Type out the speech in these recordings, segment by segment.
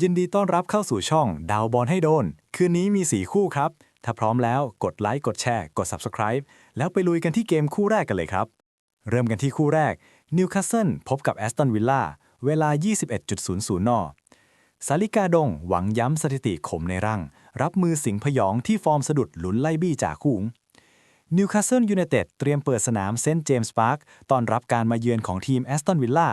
ยินดีต้อนรับเข้าสู่ช่องดาวบอลให้โดน คืนนี้มี 4 คู่ครับ ถ้าพร้อมแล้วกดไลค์กดแชร์ กด Subscribe แล้วไปลุยกันที่เกมคู่แรกกันเลยครับ เริ่มกันที่คู่แรกนิวคาสเซิลพบกับแอสตันวิลล่าเวลา 21.00 น สาลิกาดงหวังย้ำสถิติขมในร่างรับมือสิงห์พยองที่ฟอร์มสะดุดหลุนไล่บี้จากคู่ นิวคาสเซิลยูไนเต็ดเตรียมเปิดสนามเซนต์เจมส์พาร์คต้อนรับการมาเยือนของทีมแอสตันวิลล่า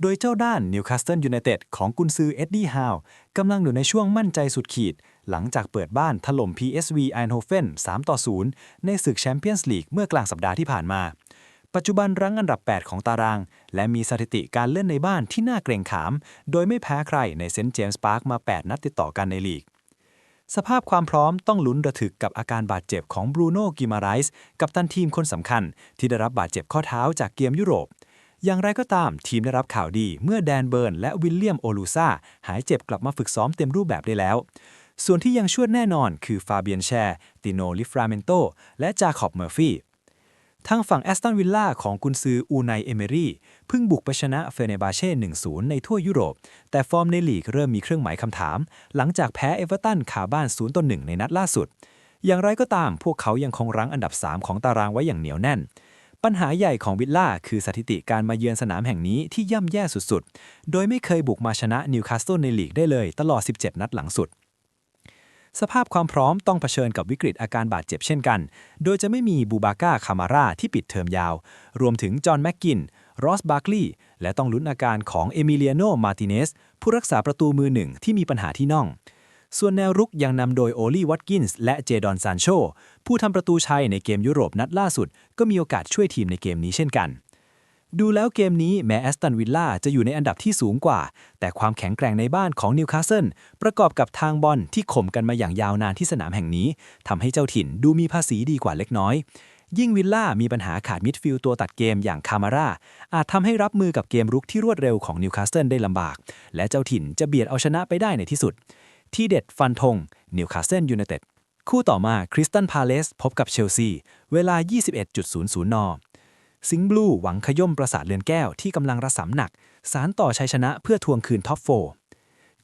โดยเจ้าด้านนิวคาสเซิลยูไนเต็ดของกุนซือเอ็ดดี้ฮาวกำลังอยู่ในช่วงมั่นใจสุดขีด หลังจากเปิดบ้านถล่ม PSV Eindhoven 3ต่อ0ในศึกแชมเปี้ยนส์ลีกเมื่อกลางสัปดาห์ที่ผ่านมา ปัจจุบันรั้งอันดับ 8 ของตาราง และมีสถิติการเล่นในบ้านที่น่าเกรงขาม โดยไม่แพ้ใครในเซนต์เจมส์พาร์คมา 8 นัดติดต่อกันในลีก สภาพความพร้อมต้องลุ้นระทึกกับอาการบาดเจ็บของบรูโน่กิมาไรส์กับตันทีมคนสำคัญ ที่ได้รับบาดเจ็บข้อเท้าจากเกมยุโรป อย่างไรก็ตามทีมได้รับข่าวดีเมื่อแดนเบิร์นและวิลเลียมโอลูซาหายเจ็บกลับมาฝึกซ้อมเต็มรูปแบบได้แล้ว ส่วนที่ยังช่วยแน่นอนคือฟาเบียนแชร์ติโนลิฟราเมนโตและจาคอบเมอร์ฟี่ ทางฝั่งแอสตันวิลล่าของกุนซืออูไนเอเมรี่เพิ่งบุกไปชนะเฟเนบาเช่ 1-0 ในทั่วยุโรป แต่ฟอร์มในลีกเริ่มมีเครื่องหมายคำถาม หลังจากแพ้เอเวอร์ตันขาบ้าน 0-1 ในนัดล่าสุด อย่างไรก็ตามพวกเขายังคงรั้งอันดับ 3 ของตารางไว้อย่างเหนียวแน่น ปัญหาใหญ่ของวิลล่าคือสถิติการมาเยือนสนามแห่งนี้ที่ย่ำแย่สุดๆ โดยไม่เคยบุกมาชนะนิวคาสเซิลในลีกได้เลย ตลอด 17 นัดหลังสุด สภาพความพร้อมต้องเผชิญกับวิกฤตอาการบาดเจ็บเช่นกัน โดยจะไม่มีบูบาก้าคามาร่าที่ปิดเทอมยาว รวมถึงจอห์นแม็กกิน รอสบาร์คลีย์และต้องลุ้นอาการของเอมิเลียโน มาติเนส ผู้รักษาประตูมือหนึ่งที่มีปัญหาที่น่อง ส่วนแนวรุกยังนำโดยโอลีวัตกินส์และเจดอนซานโช ผู้ทำประตูชัยในเกมยุโรปนัดล่าสุด ก็มีโอกาสช่วยทีมในเกมนี้เช่นกัน ดูแล้วเกมนี้แม้แอสตันวิลล่าจะอยู่ในอันดับที่สูงกว่า แต่ความแข็งแกร่งในบ้านของนิวคาสเซิลประกอบกับทางบอลที่ข่มกันมาอย่างยาวนานที่สนามแห่งนี้ทำให้เจ้าถิ่นดูมีภาษีดีกว่าเล็กน้อย ยิ่งวิลล่ามีปัญหาขาดมิดฟิลด์ตัวตัดเกมอย่างคามาร่าอาจทำให้รับมือกับเกมรุกที่รวดเร็วของนิวคาสเซิลได้ลำบาก และเจ้าถิ่นจะเบียดเอาชนะไปได้ในที่สุด ที่เด็ดฟันธงนิวคาสเซิลยูไนเต็ดคู่ต่อมาคริสตันพาเลสพบกับเชลซีเวลา 21.00 น สิงห์บลูหวังขย่มประสาทเรือนแก้วที่กำลังระสำหนัก สารต่อชัยชนะเพื่อทวงคืนท็อปโฟ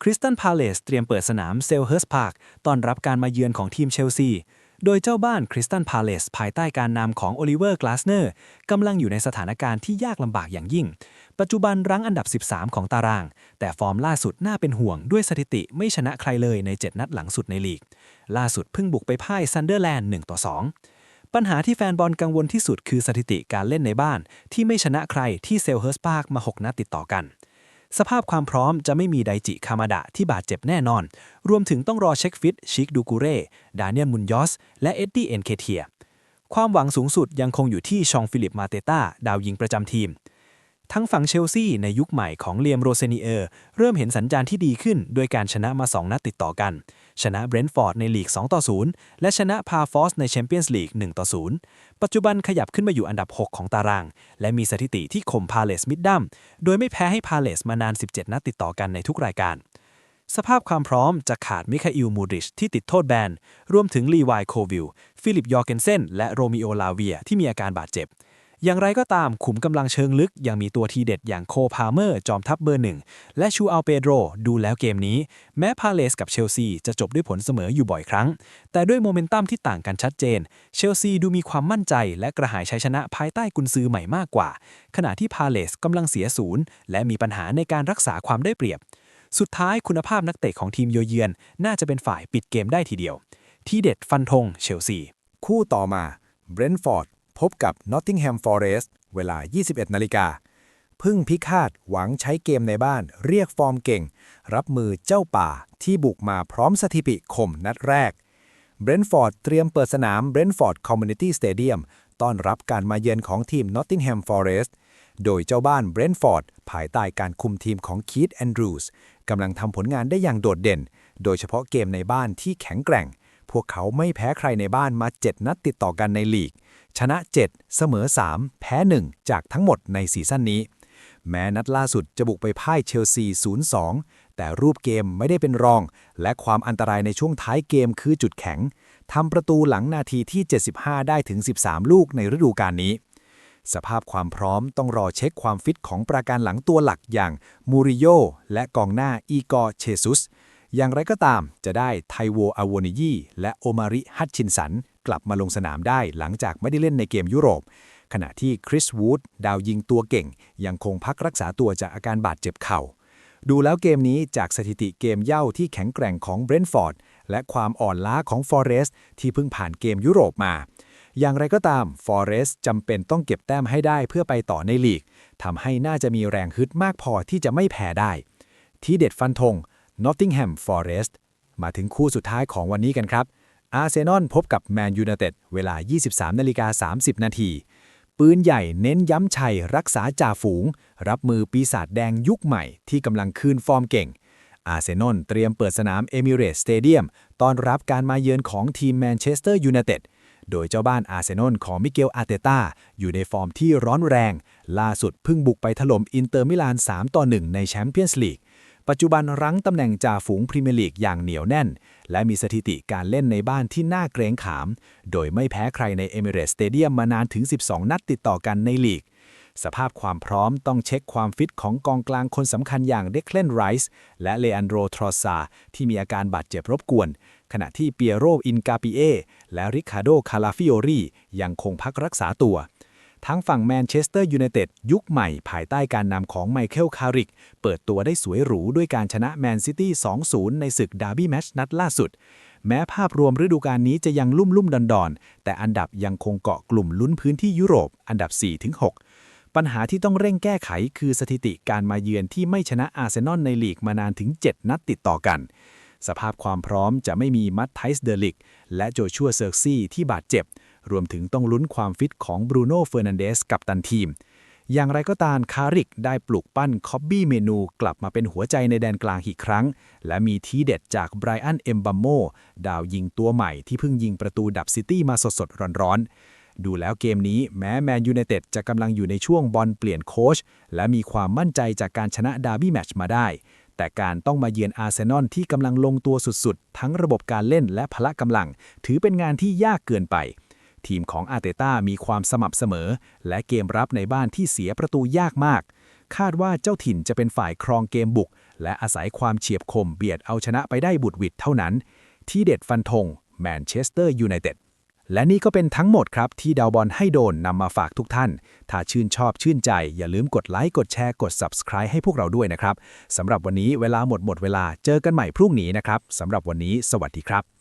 คริสตันพาเลสเตรียมเปิดสนามเซลเฮิร์สพาร์คต้อนรับการมาเยือนของทีมเชลซี โดยเจ้าบ้านคริสตันพาเลสภายใต้การนำของโอลิเวอร์กลาสเนอร์กำลังอยู่ในสถานการณ์ที่ยากลำบากอย่างยิ่ง ปัจจุบันรั้งอันดับ 13 ของตาราง แต่ฟอร์มล่าสุดน่าเป็นห่วงด้วยสถิติไม่ชนะใครเลยใน 7 นัดหลังสุดในลีก ล่าสุดเพิ่งบุกไปพ่ายซันเดอร์แลนด์1ต่อ2 ปัญหาที่แฟนบอลกังวลที่สุดคือสถิติการเล่นในบ้าน ที่ไม่ชนะใครที่เซลเฮิร์สปาร์คมา 6 นัดติดต่อกัน สภาพความพร้อมจะไม่มีไดจิคามาดะที่บาดเจ็บแน่นอน รวมถึงต้องรอเช็คฟิตชิกดูกูเร่ดาเนียลมุนยอส และเอ็ดดี้เอ็นเคเทีย ความหวังสูงสุดยังคงอยู่ที่ชองฟิลิปมาเตต้าดาวยิงประจำทีม ทั้งฝั่งเชลซีในยุคใหม่ของเลียมโรเซเนียร์เริ่มเห็นสัญญาณที่ดีขึ้นด้วยการชนะมา 2 นัดติดต่อกัน ชนะเบรนท์ฟอร์ดในลีก 2 ต่อ 0 และชนะพาฟอสในแชมเปี้ยนส์ลีก 1 ต่อ 0 ปัจจุบันขยับขึ้นมาอยู่อันดับ 6 ของตาราง และมีสถิติที่ข่มพาเลสมิดดัมโดยไม่แพ้ให้พาเลสมานาน 17 นัดติดต่อกันในทุกรายการสภาพความพร้อมจะขาดมิคาอิล มูริช ที่ติดโทษแบน รวมถึงลีวายโควิล ฟิลิป ยอร์เกนเซน และโรมิโอ ลาเวีย ที่มีอาการบาดเจ็บ อย่างไรก็ตามขุมกำลังเชิงลึกยังมีตัวทีเด็ดอย่างโคพาเมอร์จอมทัพเบอร์หนึ่งและชูอัลเปโดรดูแล้วเกมนี้ แม้พาเลสกับเชลซีจะจบด้วยผลเสมออยู่บ่อยครั้ง แต่ด้วยโมเมนตัมที่ต่างกันชัดเจน เชลซีดูมีความมั่นใจและกระหายชัยชนะภายใต้กุนซือใหม่มากกว่า ขณะที่พาเลสกำลังเสียศูนย์และมีปัญหาในการรักษาความได้เปรียบ สุดท้ายคุณภาพนักเตะของทีมโยเยือน น่าจะเป็นฝ่ายปิดเกมได้ทีเดียว ทีเด็ดฟันธงเชลซีคู่ต่อมาเบรนท์ฟอร์ด พบกับนอตติงแฮมฟอเรสต์เวลา 21 นาฬิกา พึ่งพิฆาตหวังใช้เกมในบ้านเรียกฟอร์มเก่ง รับมือเจ้าป่าที่บุกมาพร้อมสถิติข่มนัดแรกเบรนท์ฟอร์ดเตรียมเปิดสนามเบรนท์ฟอร์ดคอมมูนิตี้สเตเดียมต้อนรับการมาเยือนของทีมนอตติงแฮมฟอเรสต์โดยเจ้าบ้านเบรนท์ฟอร์ดภายใต้การคุมทีมของคีตแอนดรูสกำลังทำผลงานได้อย่างโดดเด่น โดยเฉพาะเกมในบ้านที่แข็งแกร่ง พวกเขาไม่แพ้ใครในบ้านมา 7 นัดติดต่อกันในลีก ชนะ 7 เสมอ 3 แพ้ 1 จากทั้งหมดในซีซั่นนี้ แม้นัดล่าสุดจะบุกไปพ่ายเชลซี 0-2 แต่รูปเกมไม่ได้เป็นรอง และความอันตรายในช่วงท้ายเกมคือจุดแข็งทำประตูหลังนาทีที่ 75 ได้ถึง 13 ลูกในฤดูกาลนี้ สภาพความพร้อมต้องรอเช็คความฟิตของประการหลังตัวหลักอย่างมูริโยและกองหน้าอีกอเชซุส อย่างไรก็ตามจะได้ไทโวอาวนิยีและโอมาริฮัตชินสัน กลับมาลงสนามได้หลังจากไม่ได้เล่นในเกมยุโรป ขณะที่คริสวูดดาวยิงตัวเก่ง ยังคงพักรักษาตัวจากอาการบาดเจ็บเข่า ดูแล้วเกมนี้จากสถิติเกมเย่าที่แข็งแกร่งของเบรนท์ฟอร์ดและความอ่อนล้าของฟอเรสต์ที่เพิ่งผ่านเกมยุโรปมาอย่างไรก็ตามฟอเรสต์จำเป็นต้องเก็บแต้มให้ได้เพื่อไปต่อในลีก ทำให้น่าจะมีแรงฮึดมากพอที่จะไม่แพ้ได้ ที่เด็ดฟันธง Nottingham Forest มาถึงคู่สุดท้ายของวันนี้กันครับ อาร์เซนอลพบกับแมนยู i นเต็ดเวลา 23นาฬิกา30 นาที ปืนใหญ่เน้นย้ำชัยรักษาจ่าฝูง รับมือปีศาจแดงยุคใหม่ที่กำลังคืนฟอร์มเก่ง อาร์เซนอลเตรียมเปิดสนามเอมิเรตสเตเดียมต้อนรับการมาเยือนของทีมแมนเชสเตอร์ยูไนเต็ดโดยเจ้าบ้านอาร์เซนอลของมิเกลอาร์เตต้าอยู่ในฟอร์มที่ร้อนแรง ล่าสุดเพิ่งบุกไปถล่มอินเตอร์มิลาน 3 ต่อ 1 ในแชมเปี้ยนส์ลีก ปัจจุบันรั้งตำแหน่งจ่าฝูงพรีเมียร์ลีกอย่างเหนียวแน่น และมีสถิติการเล่นในบ้านที่น่าเกรงขาม โดยไม่แพ้ใครในเอมิเรตสเตเดียมมานานถึง 12 นัดติดต่อกันในลีก สภาพความพร้อมต้องเช็คความฟิตของกองกลางคนสำคัญอย่างเดคเลนไรส์และเลอันโดรทรอซาที่มีอาการบาดเจ็บรบกวน ขณะที่เปียโรอินกาปิเอและริคาโดคาลาฟิโอรียังคงพักรักษาตัว ทั้งฝั่งแมนเชสเตอร์ยูไนเต็ดยุคใหม่ภายใต้การนำของไมเคิลคาริก เปิดตัวได้สวยหรูด้วยการชนะแมนซิตี้ 2-0 ในศึกดาร์บี้แมชนัดล่าสุด แม้ภาพรวมฤดูกาลนี้จะยังลุ่มลุ่มดอนดอนๆแต่อันดับยังคงเกาะกลุ่มลุ้นพื้นที่ยุโรป อันดับ 4-6 ปัญหาที่ต้องเร่งแก้ไขคือสถิติการมาเยือนที่ไม่ชนะอาร์เซนอลในลีกมานานถึง 7 นัดติดต่อกัน สภาพความพร้อมจะไม่มีมัตไทส์เดลิกและโจชัวเซอร์ซี่ที่บาดเจ็บ รวมถึงต้องลุ้นความฟิตของบรูโน่เฟอร์นันเดสกับตันทีม อย่างไรก็ตามคาริกได้ปลุกปั้นคอบบี้เมนูกลับมาเป็นหัวใจในแดนกลางอีกครั้ง และมีทีเด็ดจากไบรอันเอมบัมโมดาวยิงตัวใหม่ที่เพิ่งยิงประตูดับซิตี้มาสดๆร้อนๆดูแล้วเกมนี้แม้แมนยูไนเต็ดจะกำลังอยู่ในช่วงบอลเปลี่ยนโค้ชและมีความมั่นใจจากการชนะดาร์บี้แมตช์มาได้ แต่การต้องมาเยือนอาร์เซนอลที่กำลังลงตัวสุดๆ ทั้งระบบการเล่นและพละกำลัง ถือเป็นงานที่ยากเกินไป ทีมของอาร์เตต้ามีความสม่ำเสมอ และเกมรับในบ้านที่เสียประตูยากมาก คาดว่าเจ้าถิ่นจะเป็นฝ่ายครองเกมบุก และอาศัยความเฉียบคมเบียดเอาชนะไปได้บุดวิดเท่านั้น ที่เด็ดฟันธงแมนเชสเตอร์ยูไนเต็ดและนี่ก็เป็นทั้งหมดครับ ที่ดาวบอลให้โดนนำมาฝากทุกท่าน ถ้าชื่นชอบชื่นใจ อย่าลืมกดไลค์ กดแชร์ กด Subscribe ให้พวกเราด้วยนะครับสำหรับวันนี้เวลาหมดหมดเวลาเจอกันใหม่พรุ่งนี้นะครับสำหรับวันนี้ สวัสดีครับ